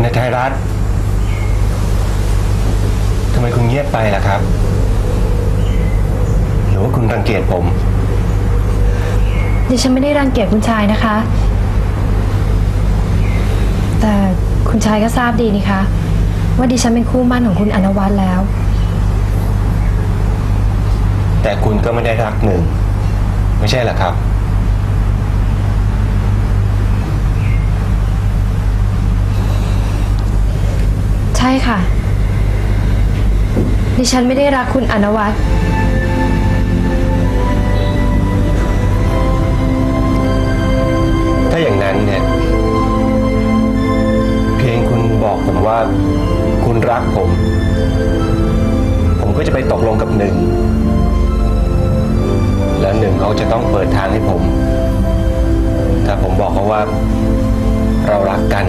คุณนายรัตน์ทำไมคุณเงียบไปล่ะครับ หรือว่าคุณรังเกียจผม ดิฉันไม่ได้รังเกียจคุณชายนะคะ แต่คุณชายก็ทราบดีนี่คะ ว่าดิฉันเป็นคู่หมั่นของคุณอนวัตแล้ว แต่คุณก็ไม่ได้รักหนึ่ง ไม่ใช่เหรอครับ ใช่ค่ะ ดิฉันไม่ได้รักคุณอนวัตถ้าอย่างนั้นเนี่ยเพียงคุณบอกผมว่า คุณรักผม ผมก็จะไปตกลงกับหนึ่ง แล้วหนึ่งเขาจะต้องเปิดทางให้ผม ถ้าผมบอกเขาว่า เรารักกัน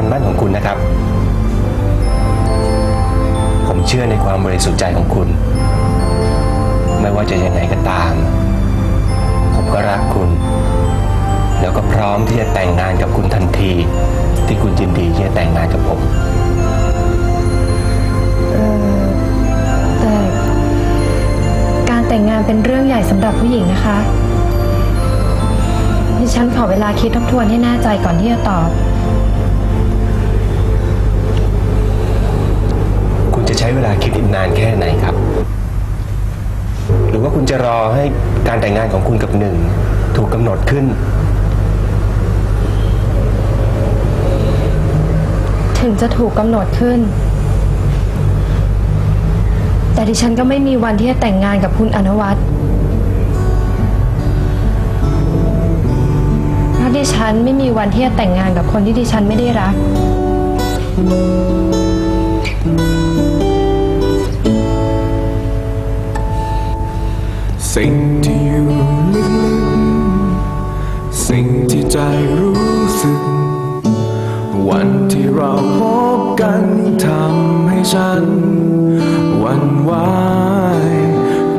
านมั่นของคุณนะครับ ผมเชื่อในความบริสุทธิ์ใจของคุณ ไม่ว่าจะยังไงก็ตาม ผมก็รักคุณ แล้วก็พร้อมที่จะแต่งงานกับคุณทันที ที่คุณยินดีที่จะแต่งงานกับผมเออแต่การแต่งงานเป็นเรื่องใหญ่สำหรับผู้หญิงนะคะดิฉันขอเวลาคิดทบทวนให้แน่ใจก่อนที่จะตอบ ใช้เวลาคิดอีกนานแค่ไหนครับ หรือว่าคุณจะรอให้การแต่งงานของคุณกับหนึ่ง ถูกกำหนดขึ้น ถึงจะถูกกำหนดขึ้น แต่ดิฉันก็ไม่มีวันที่จะแต่งงานกับคุณอนวัตเพราะดิฉันไม่มีวันที่จะแต่งงานกับคนที่ดิฉันไม่ได้รัก สิ่งที่อยู่ลึกๆสิ่งที่ใจรู้สึก วันที่เราพบกันทำให้ฉันหวันไหว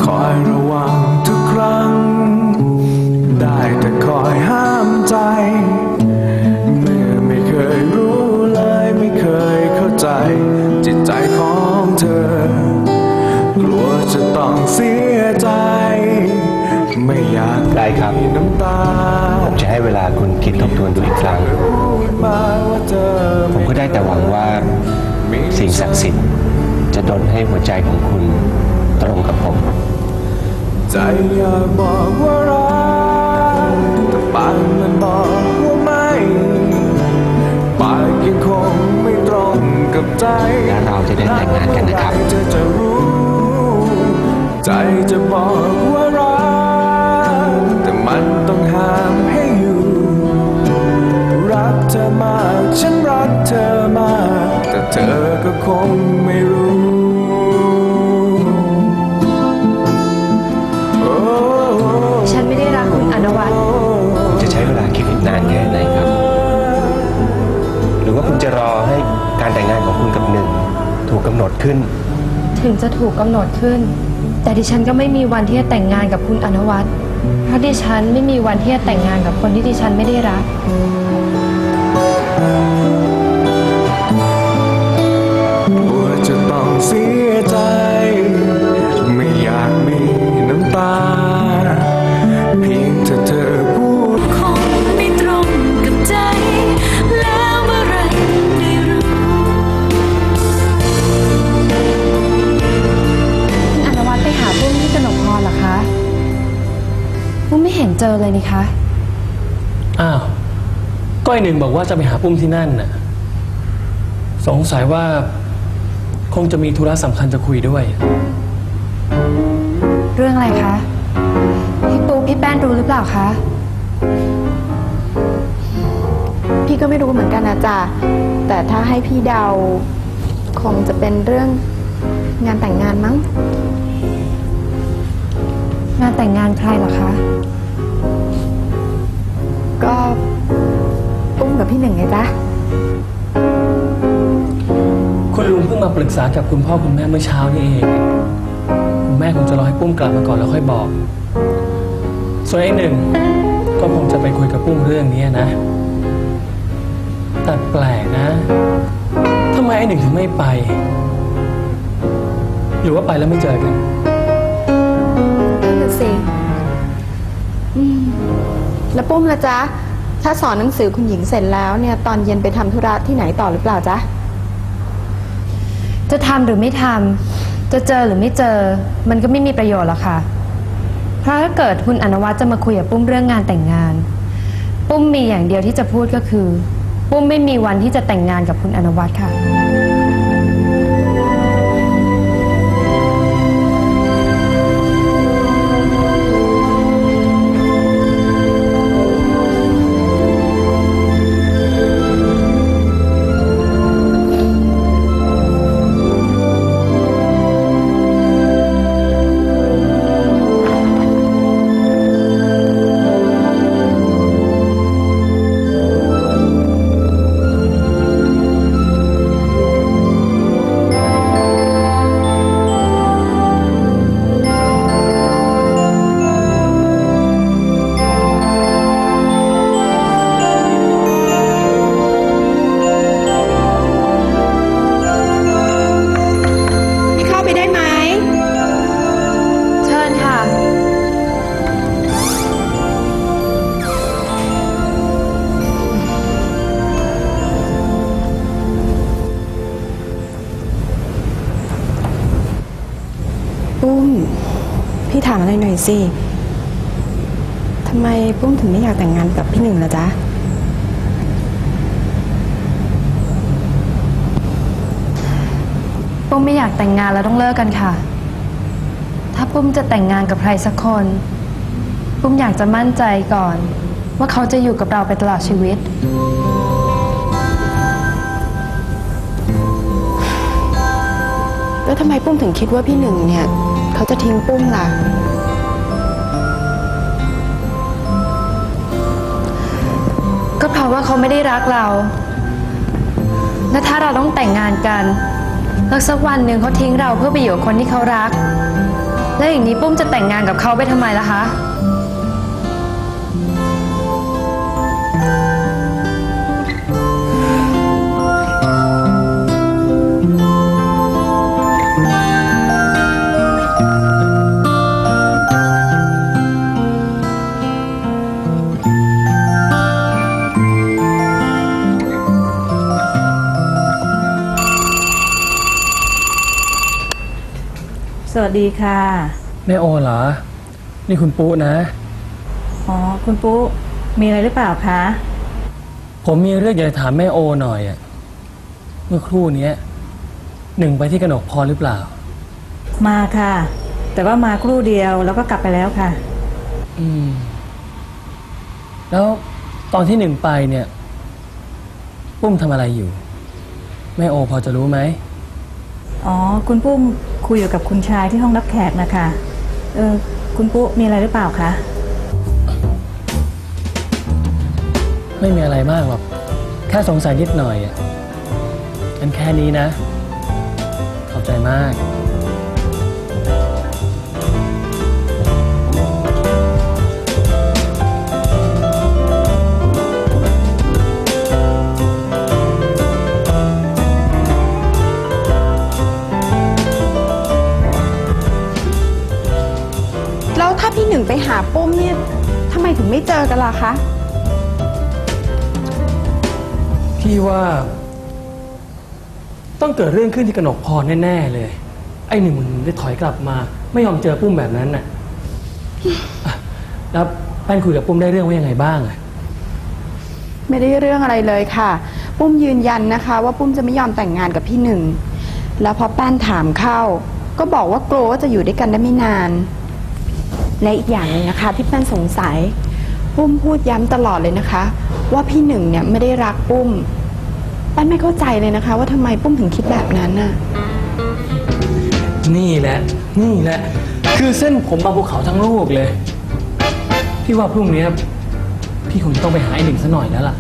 คอยระวังทุกครั้ง ได้แต่คอยห้ามใจ เมื่อไม่เคยรู้เลยไม่เคยเข้าใจ จิตใจของเธอ กลัวจะต้องเสียใจ ไม่อยากได้ครับมีน้ำตาผมจะให้เวลาคุณคิดทบทวนดูอีกครั้งพูดมาว่าเธอผมก็ได้แต่หวังว่าสิ่งศักดิ์สิทธิ์จะดลให้หัวใจของคุณตรงกับผม ใจอยากบอกว่ารักแต่ปากมันบอกว่าไม่ปากยังคงไม่ตรงกับใจ แล้วเราจะได้แต่งงานกันนะครับเธอจะรู้ใจจะบอกว่า เธอก็คงไม่รู้โอ้ฉันไม่ได้รักคุณอนวัตจะใช้เวลาคิดอีกนานแค่ไหนครับ หรือว่าคุณจะรอให้การแต่งงานของคุณกับหนึ่ง ถูกกำหนดขึ้น ถึงจะถูกกำหนดขึ้น แต่ดิฉันก็ไม่มีวันที่จะแต่งงานกับคุณอนวัตเพราะดิฉันไม่มีวันที่จะแต่งงานกับคนที่ดิฉันไม่ได้รักก เห็นเจอเลยนี่คะ อ้าว ก้อยหนึ่งบอกว่าจะไปหาปุ้มที่นั่นน่ะ สงสัยว่า คงจะมีธุระสำคัญจะคุยด้วย เรื่องอะไรคะ พี่ปูพี่แป้นรู้หรือเปล่าคะ พี่ก็ไม่รู้เหมือนกันนะจ๊ะแต่ถ้าให้พี่เดา คงจะเป็นเรื่องงานแต่งงานมั้ง งานแต่งงานใครเหรอคะ พี่หนึ่งไงจ๊ะ คุณลุงเพิ่งมาปรึกษากับคุณพ่อคุณแม่เมื่อเช้านี่เอง คุณแม่คงจะรอให้ปุ้มกลับมาก่อนแล้วค่อยบอก ส่วนไอ้หนึ่งก็คงจะไปคุยกับปุ้มเรื่องนี้นะ แต่แปลกนะทำไมไอ้หนึ่งถึงไม่ไป หรือว่าไปแล้วไม่เจอกันนั่นน่ะสิอืมแล้วปุ้มละจ๊ะ ถ้าสอนหนังสือคุณหญิงเสร็จแล้วเนี่ยตอนเย็นไปทำธุระที่ไหนต่อหรือเปล่าจ๊ะ จะทำหรือไม่ทำจะเจอหรือไม่เจอ มันก็ไม่มีประโยชน์หรอกค่ะ เพราะถ้าเกิดคุณอนวัตจะมาคุยกับปุ้มเรื่องงานแต่งงาน ปุ้มมีอย่างเดียวที่จะพูดก็คือ ปุ้มไม่มีวันที่จะแต่งงานกับคุณอนวัตค่ะ สิทำไมปุ้มถึงไม่อยากแต่งงานกับพี่หนึ่งล่ะจ๊ะ ปุ้มไม่อยากแต่งงานแล้วต้องเลิกกันค่ะ ถ้าปุ้มจะแต่งงานกับใครสักคน ปุ้มอยากจะมั่นใจก่อน ว่าเขาจะอยู่กับเราไปตลอดชีวิต แล้วทำไมปุ้มถึงคิดว่าพี่หนึ่งเนี่ย เขาจะทิ้งปุ้มล่ะ ว่าเขาไม่ได้รักเรา และถ้าเราต้องแต่งงานกันแล้วสักวันหนึ่งเขาทิ้งเราเพื่อไปอยู่กับคนที่เขารัก แล้วอย่างนี้ปุ้มจะแต่งงานกับเขาไปทำไมล่ะคะ สวัสดีค่ะ แม่โอเหรอ นี่คุณปุ๊นะ อ๋อ คุณปุ๊มีอะไรหรือเปล่าคะ ผมมีเรื่องอยากจะถามแม่โอหน่อยอะเมื่อครู่เนี้ยหนึ่งไปที่กนกพรหรือเปล่า มาค่ะ แต่ว่ามาครู่เดียวแล้วก็กลับไปแล้วค่ะ อืม แล้วตอนที่หนึ่งไปเนี่ย ปุ้มทำอะไรอยู่ แม่โอพอจะรู้ไหม อ๋อ คุณปุ้มคุยอยู่กับคุณชายที่ห้องรับแขกนะคะเออคุณปุ๊มีอะไรหรือเปล่าคะ ไม่มีอะไรมากหรอก แค่สงสัยนิดหน่อยอะกันแค่นี้นะ ขอบใจมาก กันล่ะคะ พี่ว่า ต้องเกิดเรื่องขึ้นที่กนกพรแน่ ๆ เลย ไอ้หนึ่งมันได้ถอยกลับมา ไม่ยอมเจอปุ้มแบบนั้นน่ะอะแล้วแป้นคุยกับปุ้มได้เรื่องว่ายังไงบ้างอะไม่ได้เรื่องอะไรเลยค่ะ ปุ้มยืนยันนะคะ ว่าปุ้มจะไม่ยอมแต่งงานกับพี่หนึ่ง แล้วพอแป้นถามเข้า ก็บอกว่ากลัวว่าจะอยู่ด้วยกันได้ไม่นาน และอีกอย่างหนึ่งนะคะ ที่แป้นสงสัย ปุ้มพูดย้ำตลอดเลยนะคะ ว่าพี่หนึ่งเนี่ยไม่ได้รักปุ้มป้นไม่เข้าใจเลยนะคะ ว่าทำไมปุ้มถึงคิดแบบนั้นน่ะ นี่แหละ นี่แหละ คือเส้นผมบางภูเขาทั้งลูกเลย พี่ว่าพรุ่งนี้พี่คงต้องไปหาไอ้หนึ่งซะหน่อยแล้วล่ะ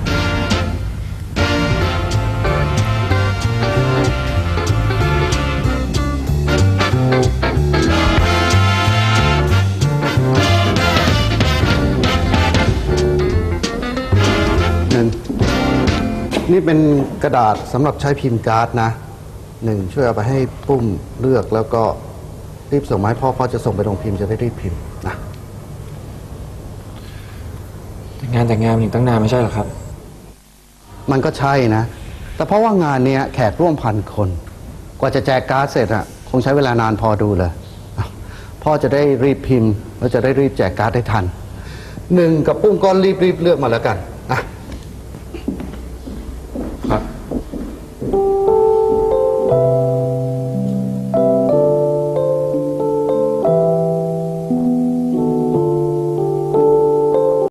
นี่เป็นกระดาษสำหรับใช้พิมพ์การ์ดนะหนึ่งช่วยเอาไปให้ปุ้มเลือกแล้วก็รีบส่งมาให้พ่อพ่อจะส่งไปโรงพิมพ์จะได้รีบพิมพ์นะแต่งานแต่งงานมันอีกตั้งนานไม่ใช่เหรอครับ มันก็ใช่นะ แต่เพราะว่างานเนี้ยแขกร่วมพันคน กว่าจะแจกการ์ดเสร็จอะคงใช้เวลานานพอดูเลยอะพ่อจะได้รีบพิมพ์ แล้วจะได้รีบแจกการ์ดได้ทันหนึ่งกับปุ้มก็รีบรีบๆเลือกมาแล้วกัน